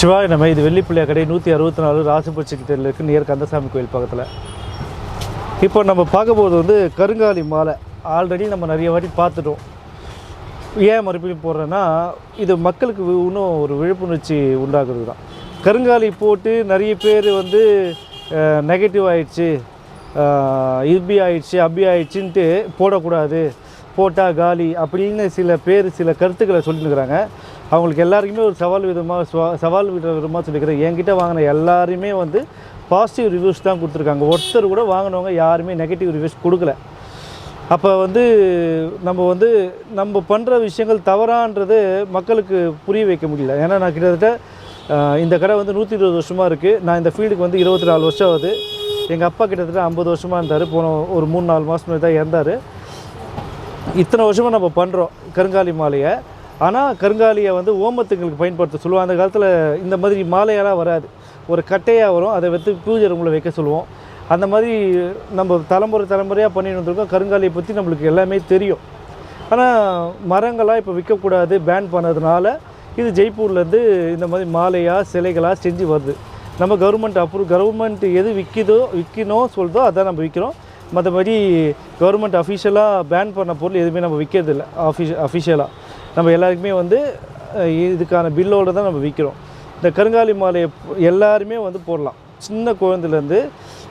சிவாய் நம்ம இது வெள்ளிப்பிள்ளையா கடை நூற்றி அறுபத்தி நாலு ராசிபட்சி தெருவில் இருக்குது நியர் கந்தசாமி கோயில் பக்கத்தில். இப்போ நம்ம பார்க்க போகிறது வந்து கருங்காலி மாலை. ஆல்ரெடி நம்ம நிறைய வாட்டி பார்த்துட்டோம். ஏன் மறுபடியும் போடுறேன்னா இது மக்களுக்கு இன்னும் ஒரு விழிப்புணர்ச்சி உண்டாகிறது தான் கருங்காலி போட்டு நிறைய பேர் வந்து நெகட்டிவ் ஆயிடுச்சு அஹ், இப்படி ஆயிடுச்சு அப்படி ஆயிடுச்சுன்ட்டு போடக்கூடாது. போட்டால் காலி அப்படின்னு சில பேர் சில கருத்துக்களை சொல்லியிருக்கிறாங்க அவங்களுக்கு எல்லாருக்குமே ஒரு சவால் விதமாக சுவா- சவால் வித விதமாக சொல்லிக்கிறேன். என்கிட்ட வாங்கின எல்லாருமே வந்து பாசிட்டிவ் ரிவ்யூஸ் தான் கொடுத்துருக்காங்க. ஒருத்தர் கூட வாங்கினவங்க யாருமே நெகட்டிவ் ரிவ்யூஸ் கொடுக்கல. அப்போ வந்து நம்ம வந்து நம்ம பண்ணுற விஷயங்கள் தவறான்றது மக்களுக்கு புரிய வைக்க முடியல. ஏன்னா நான் கிட்டத்தட்ட இந்த கடை வந்து நூற்றி இருபது வருஷமாக இருக்குது நான் இந்த ஃபீல்டுக்கு வந்து இருபத்தி நாலு வருஷம் ஆகுது. எங்கள் அப்பா கிட்டத்தட்ட ஐம்பது வருஷமாக இருந்தார். போன ஒரு மூணு நாலு மாதம் தான் இறந்தார். இத்தனை வருஷமாக நம்ம பண்ணுறோம் கருங்காலி மாலையை. ஆனால் கருங்காலியை வந்து ஓமத்துங்களுக்கு பயன்படுத்த சொல்லுவோம் அந்த காலத்தில் இந்த மாதிரி மாலையெல்லாம் வராது. ஒரு கட்டையாக வரும். அதை வைத்து பூஜை ரூமில் வைக்க சொல்லுவோம். அந்த மாதிரி நம்ம தலைமுறை தலைமுறையாக பண்ணிட்டு வந்திருக்கோம். கருங்காலியை பற்றி நம்மளுக்கு எல்லாமே தெரியும். ஆனால் மரங்களாக இப்போ விற்கக்கூடாது பேன் பண்ணதுனால இது ஜெய்ப்பூர்லேருந்து இந்த மாதிரி மாலையாக சிலைகளாக செஞ்சு வருது. நம்ம கவர்மெண்ட் அப்ரூவ் கவர்மெண்ட் எது விற்கிதோ விற்கணும் சொல்லுதோ அதான் நம்ம விற்கிறோம் மற்றபடி கவர்மெண்ட் அஃபிஷியலாக பேன் பண்ண பொருள் எதுவுமே நம்ம விற்கிறதில்ல அஃபிஷ் அஃபிஷியலாக நம்ம எல்லாருக்குமே வந்து இதுக்கான பில்லோடு தான் நம்ம விற்கிறோம் இந்த கருங்காலி மாலையை எல்லாருமே வந்து போடலாம். சின்ன குழந்தைலேருந்து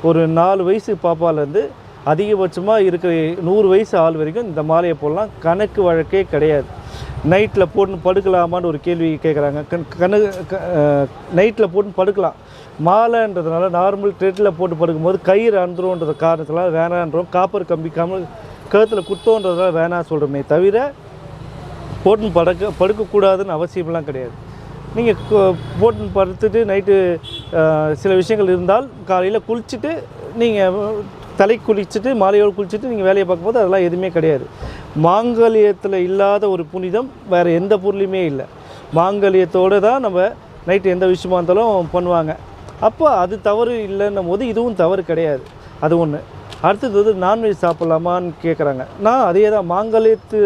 ஒரு நாலு வயசு பாப்பாலேருந்து அதிகபட்சமாக இருக்கிற நூறு வயசு ஆள் வரைக்கும் இந்த மாலையை போடலாம். கணக்கு வழக்கே கிடையாது. நைட்டில் போட்டு படுக்கலாமான்னு ஒரு கேள்வி கேட்குறாங்க. கண் கணு நைட்டில் போட்டு படுக்கலாம். மாலைன்றதுனால நார்மல் ட்ரெட்டில் போட்டு படுக்கும்போது கயிறு அந்துரும்ன்ற காரணத்தினால வேணான்றோம். காப்பர் கம்பி கமல் கழுத்தில் குத்தோன்றதுனால வேணாம் சொல்கிறோமே தவிர போட்டுன்னு படுக்க படுக்கக்கூடாதுன்னு அவசியம்லாம் கிடையாது. நீங்கள் போட்டுன்னு படுத்துட்டு நைட்டு சில விஷயங்கள் இருந்தால் காலையில் குளிச்சுட்டு நீங்கள் தலை குளிச்சுட்டு மாலையோடு குளிச்சுட்டு நீங்கள் வேலையை பார்க்கும்போது அதெல்லாம் எதுவுமே கிடையாது. மாங்கல்யத்தில் இல்லாத ஒரு புனிதம் வேறு எந்த பொருளையுமே இல்லை. மாங்கல்யத்தோடு தான் நம்ம நைட்டு எந்த விஷயமா இருந்தாலும் பண்ணுவாங்க. அப்போ அது தவறு இல்லைன்னும் போது இதுவும் தவறு கிடையாது. அது ஒன்று அடுத்தது வந்து நான்வெஜ் சாப்பிட்லாமான்னு கேட்குறாங்க நான் அதே தான் மாங்கல்யத்து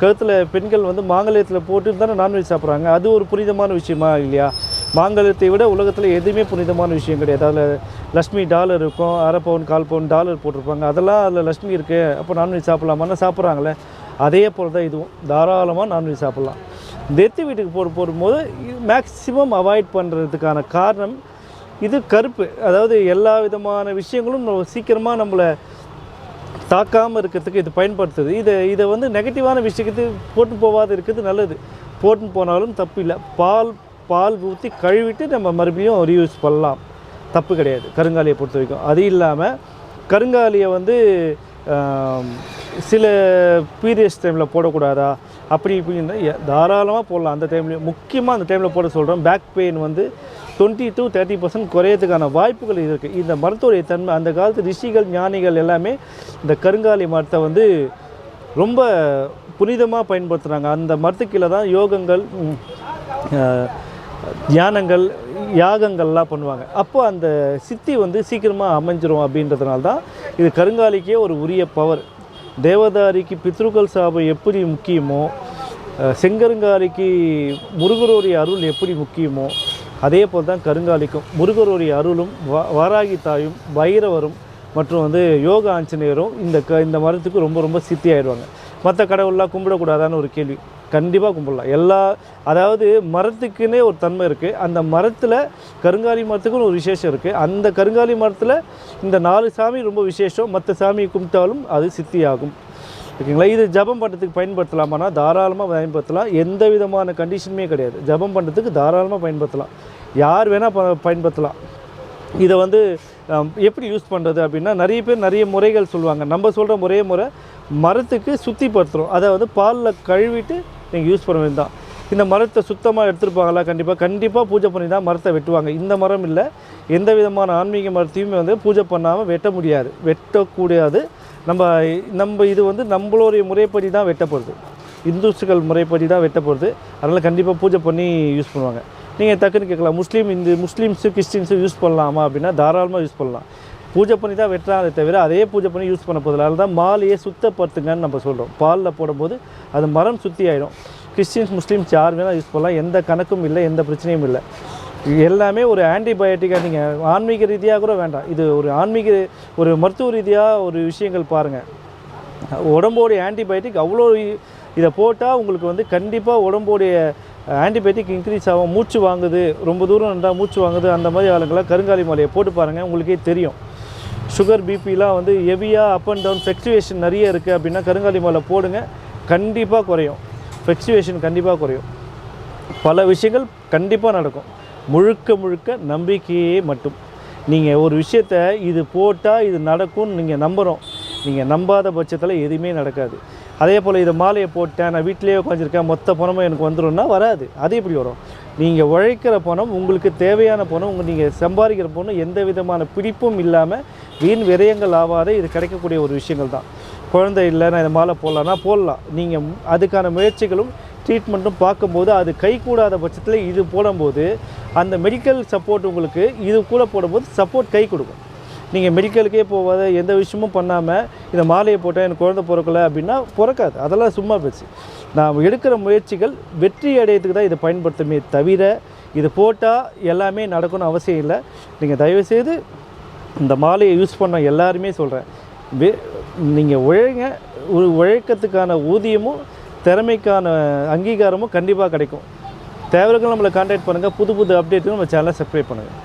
கழுத்தில் பெண்கள் வந்து மாங்கல்யத்தில் போட்டு தானே நான்வெஜ் சாப்பிட்றாங்க? அது ஒரு புனிதமான விஷயமா இல்லையா? மாங்கல்யத்தை விட உலகத்தில் எதுவுமே புனிதமான விஷயம் கிடையாது. அதில் லக்ஷ்மி டாலர் இருக்கும் அரை பவுன் கால் பவுன் டாலர் போட்டிருப்பாங்க. அதெல்லாம் அதில் லக்ஷ்மி இருக்குது அப்போ நான்வெஜ் சாப்பிட்லாமான்னு சாப்பிட்றாங்களே. அதே போல் தான் இதுவும். தாராளமாக நான்வெஜ் சாப்பிட்லாம். டெத்து வீட்டுக்கு போட போடும்போது மேக்ஸிமம் அவாய்ட் பண்ணுறதுக்கான காரணம் இது கருப்பு. அதாவது எல்லா விதமான விஷயங்களும் நம்ம சீக்கிரமாக நம்மளை தாக்காமல் இருக்கிறதுக்கு இது பயன்படுத்துது. இதை இதை வந்து நெகட்டிவான விஷயத்துக்கு போட்டு போகாது இருக்கிறது நல்லது. போட்டுன்னு போனாலும் தப்பு இல்லை. பால் பால் ஊற்றி கழுவிட்டு நம்ம மறுபடியும் ரீயூஸ் பண்ணலாம். தப்பு கிடையாது. கருங்காலியை பொறுத்த வரைக்கும். அது இல்லாமல் கருங்காலியை வந்து சில பீரியட்ஸ் டைமில் போடக்கூடாதா? அப்படி இப்படின்னு தாராளமாக போடலாம். அந்த டைம்லேயும் முக்கியமாக அந்த டைமில் போட சொல்கிறோம் பேக் பெயின் வந்து டுவெண்ட்டி டு தேர்ட்டி பர்சன்ட் குறையறதுக்கான வாய்ப்புகள் இருக்குது இந்த மருத்துவடைய தன்மை அந்த காலத்து ரிஷிகள் ஞானிகள் எல்லாமே இந்த கருங்காலி மரத்தை வந்து ரொம்ப புனிதமாக பயன்படுத்துகிறாங்க அந்த மரத்துக்கீழே தான் யோகங்கள் தியானங்கள் யாகங்கள்லாம் பண்ணுவாங்க. அப்போ அந்த சித்தி வந்து சீக்கிரமாக அமைஞ்சிரும் அப்படின்றதுனால தான் இது கருங்காலிக்கே ஒரு உரிய பவர் தேவதாரிக்கு பித்ருக்கள் சாபம் எப்படி முக்கியமோ செங்கருங்காரிக்கு செங்கருங்காலிக்கு முருகருடைய அருள் எப்படி முக்கியமோ அதே போல் தான் கருங்காலிக்கும். முருகருடைய அருளும் வாராகி தாயும் பைரவரும் மற்றும் வந்து யோக ஆஞ்சநேயரும் இந்த க இந்த மரத்துக்கு ரொம்ப ரொம்ப சித்தி ஆயிடுவாங்க. மற்ற கடவுள்லாம் கும்பிடக்கூடாதான்னு ஒரு கேள்வி. கண்டிப்பாக கும்பிடலாம். எல்லா அதாவது மரத்துக்குன்னே ஒரு தன்மை இருக்குது அந்த மரத்தில் கருங்காலி மரத்துக்குன்னு ஒரு விசேஷம் இருக்குது அந்த கருங்காலி மரத்தில் இந்த நாலு சாமி ரொம்ப விசேஷம். மற்ற சாமியை கும்பிட்டாலும் அது சித்தியாகும். ஓகேங்களா? இது ஜபம் பண்ணுறதுக்கு பயன்படுத்தலாமானா தாராளமாக பயன்படுத்தலாம். எந்த விதமான கண்டிஷனுமே கிடையாது. ஜபம் பண்ணுறதுக்கு தாராளமாக பயன்படுத்தலாம். யார் வேணால் ப பயன்படுத்தலாம். இதை வந்து எப்படி யூஸ் பண்ணுறது அப்படின்னா நிறைய பேர் நிறைய முறைகள் சொல்லுவாங்க. நம்ம சொல்கிற ஒரே முறை மரத்துக்கு சுத்திப்படுத்துகிறோம் அதை வந்து பாலில் கழுவிட்டு நீங்கள் யூஸ் பண்ண வேண்டாம் இந்த மரத்தை சுத்தமாக எடுத்துருப்பாங்களா? கண்டிப்பாக கண்டிப்பாக பூஜை பண்ணி தான் மரத்தை வெட்டுவாங்க. இந்த மரம் இல்லை. எந்த விதமான ஆன்மீக மரத்தையுமே வந்து பூஜை பண்ணாமல் வெட்ட முடியாது. வெட்டக்கூடாது. நம்ம நம்ம இது வந்து நம்மளுடைய முறைப்படி தான் வெட்டப்படுது. இந்துஸ்கள் முறைப்படி தான் வெட்டப்படுது. அதனால் கண்டிப்பாக பூஜை பண்ணி யூஸ் பண்ணுவாங்க. நீங்கள் டக்குன்னு கேட்கலாம். முஸ்லீம் இந்த முஸ்லீம்ஸு கிறிஸ்டின்ஸு யூஸ் பண்ணலாமா அப்படின்னா தாராளமாக யூஸ் பண்ணலாம். பூஜை பண்ணி தான் வெட்டுறாங்களே தவிர அதே பூஜை பண்ணி யூஸ் பண்ண போதில் தான் மாலையே சுத்தப்படுத்துங்கன்னு நம்ம சொல்கிறோம் பாலில் போடும்போது அது மரம் சுத்தி ஆகிடும் கிறிஸ்டின்ஸ் முஸ்லீம்ஸ் யார் வேணால் யூஸ் பண்ணலாம். எந்த கணக்கும் இல்லை எந்த பிரச்சனையும் இல்லை. எல்லாமே ஒரு ஆன்டிபயோட்டிக்காக நீங்கள் ஆன்மீக ரீதியாக கூட வேண்டாம். இது ஒரு ஆன்மீக ஒரு மருத்துவ ரீதியாக ஒரு விஷயங்கள் பாருங்கள் உடம்போடைய ஆன்டிபயோட்டிக் அவ்வளோ இதை போட்டால் உங்களுக்கு வந்து கண்டிப்பாக உடம்போடைய ஆன்டிபயோட்டிக் இன்க்ரீஸ் ஆகும். மூச்சு வாங்குது ரொம்ப தூரம் இருந்தால் மூச்சு வாங்குது அந்த மாதிரி ஆளுங்களாம் கருங்காலி மாலையை போட்டு பாருங்கள் உங்களுக்கே தெரியும். சுகர் பிபிலாம் வந்து ஹெவியாக அப் அண்ட் டவுன் ஃப்ளக்சுவேஷன் நிறைய இருக்குது அப்படின்னா கருங்காலி மாலை போடுங்க கண்டிப்பாக குறையும். ஃப்ளக்சுவேஷன் கண்டிப்பாக குறையும். பல விஷயங்கள் கண்டிப்பாக நடக்கும். முழுக்க முழுக்க நம்பிக்கையே மட்டும். நீங்கள் ஒரு விஷயத்த இது போட்டால் இது நடக்கும்னு நீங்கள் நம்புகிறோம் நீங்கள் நம்பாத பட்சத்தில் எதுவுமே நடக்காது. அதே போல் இதை மாலையை போட்டேன் நான் வீட்டிலேயே உட்காந்துருக்கேன் மொத்த பணமும் எனக்கு வந்துடும்னா வராது. அது எப்படி வரும்? நீங்கள் உழைக்கிற பணம் உங்களுக்கு தேவையான பணம் உங்கள் நீங்கள் சம்பாதிக்கிற பணம் எந்த விதமான பிடிப்பும் இல்லாமல் வீண் விரயங்கள் ஆகாத இது கிடைக்கக்கூடிய ஒரு விஷயங்கள் தான். குழந்தை இல்லை நான் இந்த மாலை போடலான்னா போடலாம். நீங்கள் அதுக்கான முயற்சிகளும் ட்ரீட்மெண்ட்டும் பார்க்கும்போது அது கை கூடாத பட்சத்தில் இது போடும்போது அந்த மெடிக்கல் சப்போர்ட் உங்களுக்கு இது கூட போடும்போது சப்போர்ட் கை கொடுக்கும். நீங்கள் மெடிக்கலுக்கே போகாத எந்த விஷயமும் பண்ணாமல் இந்த மாலையை போட்டால் எனக்கு குழந்தை பிறக்கல அப்படின்னா பிறக்காது. அதெல்லாம் சும்மா போச்சு. நாம் எடுக்கிற முயற்சிகள் வெற்றி அடையத்துக்கு தான் இதை பயன்படுத்துமே தவிர இது போட்டால் எல்லாமே நடக்கணும்னு அவசியம் இல்லை. நீங்கள் தயவுசெய்து இந்த மாலையை யூஸ் பண்ண எல்லாருமே சொல்கிறேன் வே நீங்கள் உழைங்க ஒரு ஊதியமும் திறமைக்கான அங்கீகாரமும் கண்டிப்பாக கிடைக்கும். தேவைகள் நம்மளை கான்டாக்ட் பண்ணுங்கள் புது புது அப்டேட்டுக்கு நம்ம சேனலை சப்ஸ்கிரைப் பண்ணுங்கள்